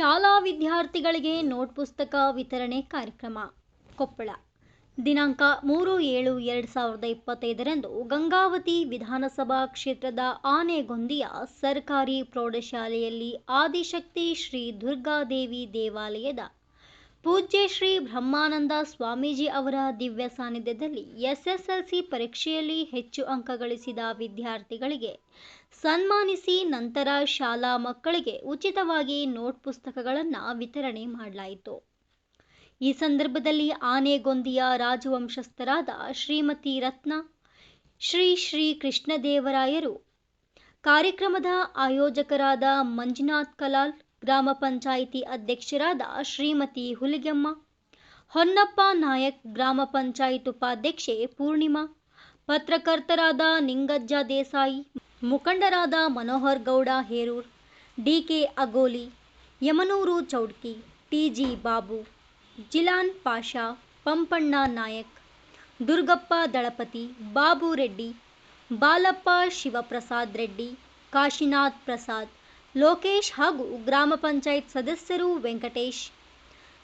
ಶಾಲಾ ವಿದ್ಯಾರ್ಥಿಗಳಿಗೆ ನೋಟ್ ಪುಸ್ತಕ ವಿತರಣೆ ಕಾರ್ಯಕ್ರಮ. ಕೊಪ್ಪಳ. ದಿನಾಂಕ ಮೂರು ಏಳು ಎರಡು ಸಾವಿರದ ಇಪ್ಪತ್ತೈದರಂದು ಗಂಗಾವತಿ ವಿಧಾನಸಭಾ ಕ್ಷೇತ್ರದ ಆನೆಗೊಂದಿಯ ಸರ್ಕಾರಿ ಪ್ರೌಢಶಾಲೆಯಲ್ಲಿ ಆದಿಶಕ್ತಿ ಶ್ರೀ ದುರ್ಗಾದೇವಿ ದೇವಾಲಯದ ಪೂಜ್ಯ ಶ್ರೀ ಬ್ರಹ್ಮಾನಂದ ಸ್ವಾಮೀಜಿ ಅವರ ದಿವ್ಯ ಸಾನ್ನಿಧ್ಯದಲ್ಲಿ ಎಸ್ಎಸ್ಎಲ್ಸಿ ಪರೀಕ್ಷೆಯಲ್ಲಿ ಹೆಚ್ಚು ಅಂಕ ಗಳಿಸಿದ ವಿದ್ಯಾರ್ಥಿಗಳಿಗೆ ಸನ್ಮಾನಿಸಿ ನಂತರ ಶಾಲಾ ಮಕ್ಕಳಿಗೆ ಉಚಿತವಾಗಿ ನೋಟ್ ಪುಸ್ತಕಗಳನ್ನು ವಿತರಣೆ ಮಾಡಲಾಯಿತು. ಈ ಸಂದರ್ಭದಲ್ಲಿ ಆನೆಗೊಂದಿಯ ರಾಜವಂಶಸ್ಥರಾದ ಶ್ರೀಮತಿ ರತ್ನ, ಶ್ರೀ ಶ್ರೀ ಕೃಷ್ಣದೇವರಾಯರು, ಕಾರ್ಯಕ್ರಮದ ಆಯೋಜಕರಾದ ಮಂಜುನಾಥ್ ಕಲಾಲ್, ಗ್ರಾಮ ಪಂಚಾಯಿತಿ ಅಧ್ಯಕ್ಷರಾದ ಶ್ರೀಮತಿ ಹುಲಿಗೆಮ್ಮ, ಹೊನ್ನಪ್ಪ ನಾಯಕ್ ಗ್ರಾಮ ಪಂಚಾಯತ್ ಉಪಾಧ್ಯಕ್ಷೆ ಪೂರ್ಣಿಮಾ, ಪತ್ರಕರ್ತರಾದ ನಿಂಗಜ್ಜ ದೇಸಾಯಿ ಮುಖಂಡರಾದ ಮನೋಹರ್ ಗೌಡ, ಹೇರೂರ್, ಡಿಕೆ ಅಗೋಲಿ, ಯಮನೂರು ಚೌಡ್ಕಿ, ಟಿಜಿ ಬಾಬು, ಜಿಲಾನ್ ಪಾಷಾ, ಪಂಪಣ್ಣ ನಾಯಕ್, ದುರ್ಗಪ್ಪ ದಳಪತಿ, ಬಾಬು ರೆಡ್ಡಿ, ಬಾಲಪ್ಪ ಶಿವಪ್ರಸಾದ್ ರೆಡ್ಡಿ, ಕಾಶಿನಾಥ್ ಪ್ರಸಾದ್, ಲೋಕೇಶ್ ಹಾಗೂ ಗ್ರಾಮ ಪಂಚಾಯತ್ ಸದಸ್ಯರು ವೆಂಕಟೇಶ್,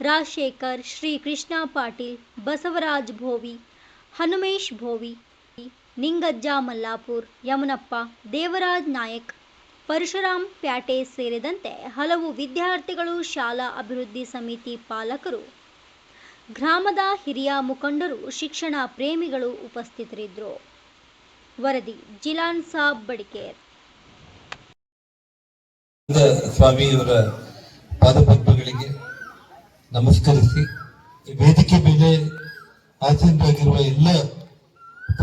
ರಾಜಶೇಖರ್ ಶ್ರೀ ಕೃಷ್ಣ ಪಾಟೀಲ್, ಬಸವರಾಜ್ ಭೋವಿ, ಹನುಮೇಶ್ ಭೋವಿ ನಿಂಗಜ್ಜ ಮಲ್ಲಾಪುರ್ ಯಮನಪ್ಪ, ದೇವರಾಜ್ ನಾಯಕ್, ಪರಶುರಾಮ್ ಪ್ಯಾಟೆ ಸೇರಿದಂತೆ ಹಲವು ವಿದ್ಯಾರ್ಥಿಗಳು ಶಾಲಾ ಅಭಿವೃದ್ಧಿ ಸಮಿತಿ ಪಾಲಕರು, ಗ್ರಾಮದ ಹಿರಿಯ ಮುಖಂಡರು, ಶಿಕ್ಷಣ ಪ್ರೇಮಿಗಳು ಉಪಸ್ಥಿತರಿದ್ದರು. ವರದಿ, ಜಿಲಾನ್ ಸಾಬ್, ಬಡಿಕೇರ್. ಸ್ವಾಮಿಯವರ ಪಾದಪದ್ಮಗಳಿಗೆ ನಮಸ್ಕರಿಸಿ ವೇದಿಕೆ ಮೇಲೆ ಆಸೀನರಾಗಿರುವ ಎಲ್ಲ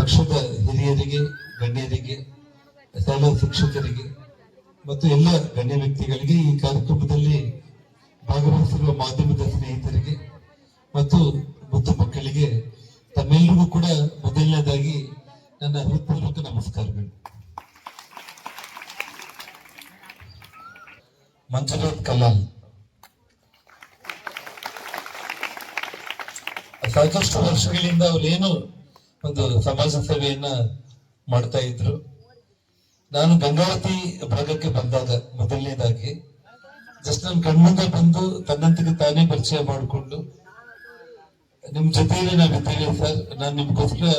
ಪಕ್ಷದ ಹಿರಿಯರಿಗೆ, ಗಣ್ಯರಿಗೆ, ಶಾಲಾ ಶಿಕ್ಷಕರಿಗೆ ಮತ್ತು ಎಲ್ಲ ಗಣ್ಯ ವ್ಯಕ್ತಿಗಳಿಗೆ ಈ ಕಾರ್ಯಕ್ರಮದಲ್ಲಿ ಭಾಗವಹಿಸಿರುವ ಮಾಧ್ಯಮದ ಸ್ನೇಹಿತರಿಗೆ ಮತ್ತು ಮುದ್ದು ಮಕ್ಕಳಿಗೆ ತಮ್ಮೆಲ್ಲರಿಗೂ ಕೂಡ ಮೊದಲನೇದಾಗಿ ನನ್ನ ಹೃತ್ಪೂರ್ವಕ ನಮಸ್ಕಾರಗಳು. ಮಂಜುನಾಥ್ ಕಲಾಲ್. ಸಾಕಷ್ಟು ವರ್ಷಗಳಿಂದ ಅವ್ರೇನು ಒಂದು ಸಮಾಜ ಸೇವೆಯನ್ನ ಮಾಡ್ತಾ ಇದ್ರು. ನಾನು ಗಂಗಾವತಿ ಭಾಗಕ್ಕೆ ಬಂದಾಗ ಮೊದಲನೇದಾಗಿ ಜಸ್ಟ್ ನನ್ನ ಕಣ್ಮುಂದೆ ಬಂದು ತನ್ನಂತಿಗೆ ತಾನೇ ಪರಿಚಯ ಮಾಡಿಕೊಂಡು, ನಿಮ್ ಜೊತೆಯಲ್ಲಿ ನಾವಿದ್ದೇವೆ ಸರ್. ನಾನು ನಿಮ್ಗೋಸ್ಕರ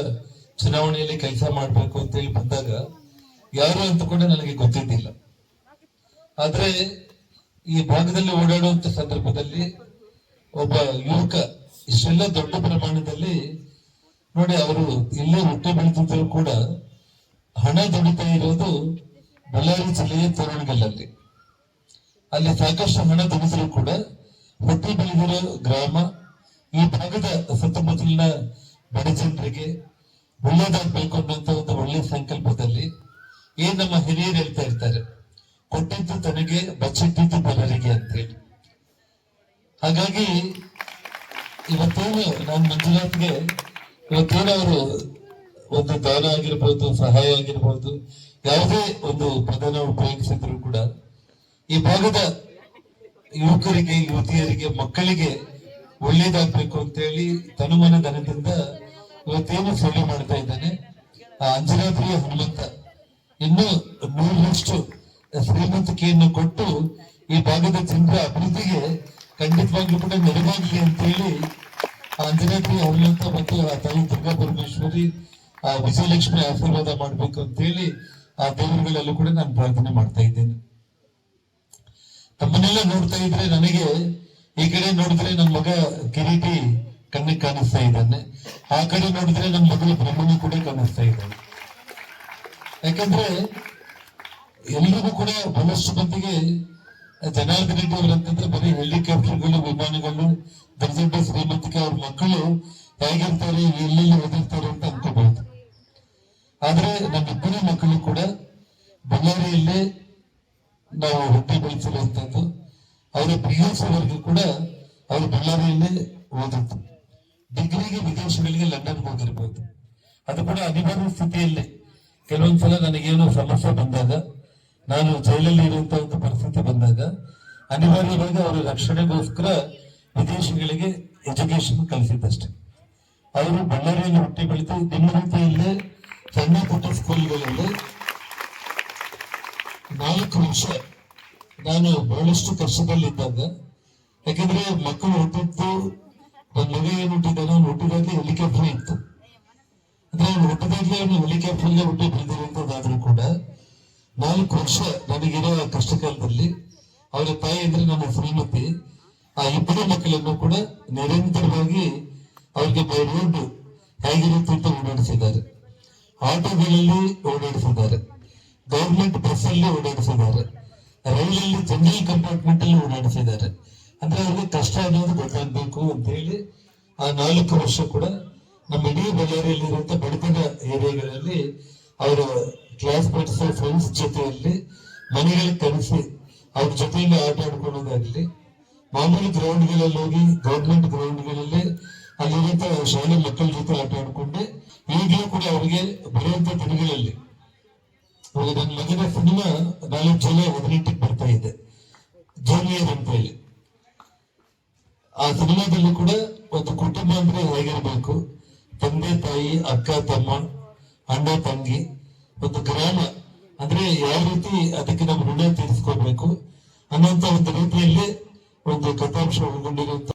ಚುನಾವಣೆಯಲ್ಲಿ ಕೆಲಸ ಮಾಡ್ಬೇಕು ಅಂತ ಹೇಳಿ ಬಂದಾಗ, ಯಾರು ಅಂತ ಕೂಡ ನನಗೆ ಗೊತ್ತಿದ್ದಿಲ್ಲ. ಆದ್ರೆ ಈ ಭಾಗದಲ್ಲಿ ಓಡಾಡುವಂತ ಸಂದರ್ಭದಲ್ಲಿ ಒಬ್ಬ ಯುವಕ, ಇಷ್ಟೆಲ್ಲ ದೊಡ್ಡ ಪ್ರಮಾಣದಲ್ಲಿ ನೋಡಿ, ಅವರು ಇಲ್ಲೇ ಹುಟ್ಟಿ ಬೆಳೆದಿದ್ದರೂ ಕೂಡ ಹಣ ದುಡಿತಾ ಇರೋದು ಬಳ್ಳಾರಿ ಜಿಲ್ಲೆಯ ತೋರಣಗಲ್ಲಲ್ಲಿ. ಅಲ್ಲಿ ಸಾಕಷ್ಟು ಹಣ ದುಡಿದ್ರು ಕೂಡ ಹುಟ್ಟಿ ಬೆಳೆದಿರೋ ಗ್ರಾಮ, ಈ ಭಾಗದ ಸುತ್ತಮುತ್ತಲಿನ ಬಡ ಜನರಿಗೆ ಒಳ್ಳೇದಾಗ್ಬೇಕು ಅನ್ನುವಂತ ಒಂದು ಒಳ್ಳೆಯ ಸಂಕಲ್ಪದಲ್ಲಿ ಏನ್ ನಮ್ಮ ಹಿರಿಯರು ಹೇಳ್ತಾ ಇರ್ತಾರೆ, ಕೊಟ್ಟಿದ್ದು ತನಗೆ, ಬಚ್ಚಿಟ್ಟಿದ್ದು ಬಲರಿಗೆ ಅಂತೇಳಿ. ಹಾಗಾಗಿ ಇವತ್ತೇನು ನಾನು ಮಂಜುನಾಥ್ಗೆ ಇವತ್ತೇನು ಅವರು ಒಂದು ದಾನ ಆಗಿರ್ಬೋದು, ಸಹಾಯ ಆಗಿರ್ಬೋದು, ಯಾವುದೇ ಒಂದು ಪದನ ಉಪಯೋಗಿಸಿದ್ರು ಕೂಡ ಈ ಭಾಗದ ಯುವಕರಿಗೆ, ಯುವತಿಯರಿಗೆ, ಮಕ್ಕಳಿಗೆ ಒಳ್ಳೇದಾಗ್ಬೇಕು ಅಂತೇಳಿ ತನುಮನ ದನದಿಂದ ಇವತ್ತೇನು ಸೇವೆ ಮಾಡ್ತಾ ಇದ್ದಾನೆ. ಆ ಅಂಜನಾದ್ರಿಯ ಹನುಮಂತ ಇನ್ನು ನೂರರಷ್ಟು ಶ್ರೀಮಂತಿಕೆಯನ್ನು ಕೊಟ್ಟು ಈ ಭಾಗದ ಜನರ ಅಭಿವೃದ್ಧಿಗೆ ಖಂಡಿತವಾಗ್ಲೂ ಕೂಡ ನೆರವಾಗಲಿ ಅಂತೇಳಿ ಆ ಅಂಜನಾದ್ರಿ ಅವಳಂತ ಮತ್ತು ಆ ತಾಯಿ ದುರ್ಗಾ ಪರಮೇಶ್ವರಿ ಆ ವಿಜಯಲಕ್ಷ್ಮಿ ಆಶೀರ್ವಾದ ಮಾಡ್ಬೇಕು ಅಂತೇಳಿ ಆ ದೇವರುಗಳಲ್ಲೂ ಕೂಡ ನಾನು ಪ್ರಾರ್ಥನೆ ಮಾಡ್ತಾ ಇದ್ದೇನೆ. ತಮ್ಮನ್ನೆಲ್ಲ ನೋಡ್ತಾ ಇದ್ರೆ ನನಗೆ ಈ ಕಡೆ ನೋಡಿದ್ರೆ ನನ್ನ ಮಗ ಕಿರೀಟಿ ಕಣ್ಣಿಗೆ ಕಾಣಿಸ್ತಾ ಇದ್ದಾನೆ. ಆ ಕಡೆ ನೋಡಿದ್ರೆ ನನ್ನ ಮಗಳು ಬ್ರಹ್ಮಣಿ ಕೂಡ ಕಾಣಿಸ್ತಾ ಇದ್ದಾನೆ. ಯಾಕಂದ್ರೆ ಎಲ್ಲರಿಗೂ ಕೂಡ ಬಹಳಷ್ಟು ಮಂದಿಗೆ ಜನಾರ್ದನ್ ರೆಡ್ಡಿ ಅವರಂತಂದ್ರೆ ಬರೀ ಹೆಲಿಕಾಪ್ಟರ್ಗಳು, ವಿಮಾನಗಳು ದೊಡ್ಡ ಅವ್ರ ಮಕ್ಕಳು ಹೇಗಿರ್ತಾರೆ, ಎಲ್ಲೆಲ್ಲಿ ಓದಿರ್ತಾರೆ ಅಂತ ಅನ್ಕೋಬಹುದು. ಆದ್ರೆ ನಮ್ಮಿಬ್ಬರ ಮಕ್ಕಳು ಕೂಡ ಬಳ್ಳಾರಿಯಲ್ಲೇ ನಾವು ಹುಟ್ಟಿ ಬೆಳೆಸಿರುವಂತದ್ದು. ಅವರ ಪಿ ಯು ವರ್ಗ ಕೂಡ ಅವರು ಬಳ್ಳಾರಿಯಲ್ಲೇ ಓದಿದ್ದು. ಡಿಗ್ರಿಗೆ ವಿದೇಶಗಳಿಗೆ ಲಂಡನ್ ಹೋಗಿರ್ಬೋದು. ಅದು ಕೂಡ ಅನಿವಾರ್ಯ ಸ್ಥಿತಿಯಲ್ಲೇ. ಕೆಲವೊಂದ್ಸಲ ನನಗೇನೋ ಸಮಸ್ಯೆ ಬಂದಾಗ, ನಾನು ಜೈಲಲ್ಲಿ ಇರುವಂತ ಒಂದು ಪರಿಸ್ಥಿತಿ ಬಂದಾಗ, ಅನಿವಾರ್ಯವಾಗಿ ಅವರ ರಕ್ಷಣೆಗೋಸ್ಕರ ವಿದೇಶಗಳಿಗೆ ಎಜುಕೇಶನ್ ಕಲಿಸಿದ್ದಷ್ಟೇ. ಅವರು ಬಳ್ಳಾರಿಯಲ್ಲಿ ಹುಟ್ಟಿ ಬೆಳೆದು ನಿಮ್ಮ ರೀತಿಯಲ್ಲೇ ಸಣ್ಣ ಪುಟ್ಟ ಸ್ಕೂಲ್ಗಳಲ್ಲಿ ನಾಲ್ಕು ವರ್ಷ ನಾನು ಬಹಳಷ್ಟು ಕಷ್ಟದಲ್ಲಿದ್ದಾಗ, ಯಾಕಂದ್ರೆ ಮಕ್ಕಳು ಹುಟ್ಟಿದ್ದು ನನ್ನ ಮಗ ಏನು ಹುಟ್ಟಿದ್ದಾನೋ ಅವ್ನು ಹುಟ್ಟಿದಾಗಲೇ ಹೆಲಿಕಾಪ್ಟರ್ ಇತ್ತು. ಅಂದ್ರೆ ಅವ್ನು ಹುಟ್ಟಿದಾಗಲೇ ಅವನು ಹೆಲಿಕಾಪ್ಟರ್ಲೇ ಹುಟ್ಟಿ ಬೆಳೆದಿರುವಂತದ್ದಾದ್ರೂ ಕೂಡ ನಾಲ್ಕು ವರ್ಷ ನನಗಿರೋ ಕಷ್ಟ ಕಾಲದಲ್ಲಿ ಅವರ ತಾಯಿ ಅಂದ್ರೆ ನನ್ನ ಶ್ರೀಮತಿ. ಆ ಇಬ್ಬರು ಮಕ್ಕಳನ್ನು ಕೂಡ ನಿರಂತರವಾಗಿ ಅವರಿಗೆ ಬೈ ರೋಡ್ ಹೇಗಿರುತ್ತೆ ಅಂತ ಓಡಾಡಿಸಿದ್ದಾರೆ. ಆಟೋಗಳಲ್ಲಿ ಓಡಾಡಿಸಿದ್ದಾರೆ. ಗೌರ್ಮೆಂಟ್ ಬಸ್ ಅಲ್ಲಿ ಓಡಾಡಿಸಿದ್ದಾರೆ. ರೈಲಲ್ಲಿ ಜನರಲ್ ಕಂಪಾರ್ಟ್ಮೆಂಟ್ ಅಲ್ಲಿ ಓಡಾಡಿಸಿದ್ದಾರೆ. ಅಂದ್ರೆ ಅವ್ರಿಗೆ ಕಷ್ಟ ಅನ್ನೋದು ಗೊತ್ತಾಗ್ಬೇಕು ಅಂತ ಹೇಳಿ ಆ ನಾಲ್ಕು ವರ್ಷ ಕೂಡ ನಮ್ಮ ಇಡೀ ಬಳ್ಳಾರಿಯಲ್ಲಿರುವಂತ ಬಡತನ ಏರಿಯಾಗಳಲ್ಲಿ ಅವರ ಕ್ಲಾಸ್ಮೇಟ್ಸ್ ಫ್ರೆಂಡ್ಸ್ ಜೊತೆಯಲ್ಲಿ ಮನೆಗಳಿಗೆ ಕರೆಸಿ ಅವ್ರ ಜೊತೆಯಲ್ಲಿ ಆಟ ಆಡ್ಕೊಳ್ಳೋದಾಗ್ಲಿ ಮಾಮೂಲಿ ಗ್ರೌಂಡ್ಗಳಲ್ಲಿ ಹೋಗಿ ಗೌರ್ಮೆಂಟ್ ಗ್ರೌಂಡ್ಗಳಲ್ಲಿ ಅಲ್ಲಿರುವಂತ ಶಾಲೆ ಮಕ್ಕಳ ಜೊತೆ ಆಟ ಆಡ್ಕೊಂಡೆ ಈಗಲೂ ಕೂಡ ಅವರಿಗೆ ಬರುವಂತ ದಿನಗಳಲ್ಲಿ. ಇವಾಗ ನನ್ನ ಮಗನ ಸಿನಿಮಾ ನಾಲ್ಕು ಜುಲೈ ಹದಿನೆಂಟಕ್ಕೆ ಬರ್ತಾ ಇದೆ. ಜೂನಿಯರ್ ಅಂತ ಹೇಳಿ. ಆ ಸಿನಿಮಾದಲ್ಲಿ ಕೂಡ ಒಂದು ಕುಟುಂಬ ಅಂದ್ರೆ ಹೇಗಿರ್ಬೇಕು? ತಂದೆ, ತಾಯಿ, ಅಕ್ಕ, ತಮ್ಮ, ಅಣ್ಣ, ತಂಗಿ, ಒಂದು ಗ್ರಾಮ. ಅಂದ್ರೆ ಯಾವ ರೀತಿ ಅದಕ್ಕೆ ನಾವು ಋಣ ತೀರಿಸ್ಕೋಬೇಕು ಅನ್ನೋಂತ ಒಂದು ರೀತಿಯಲ್ಲಿ ve GTT bir şekilde birlikte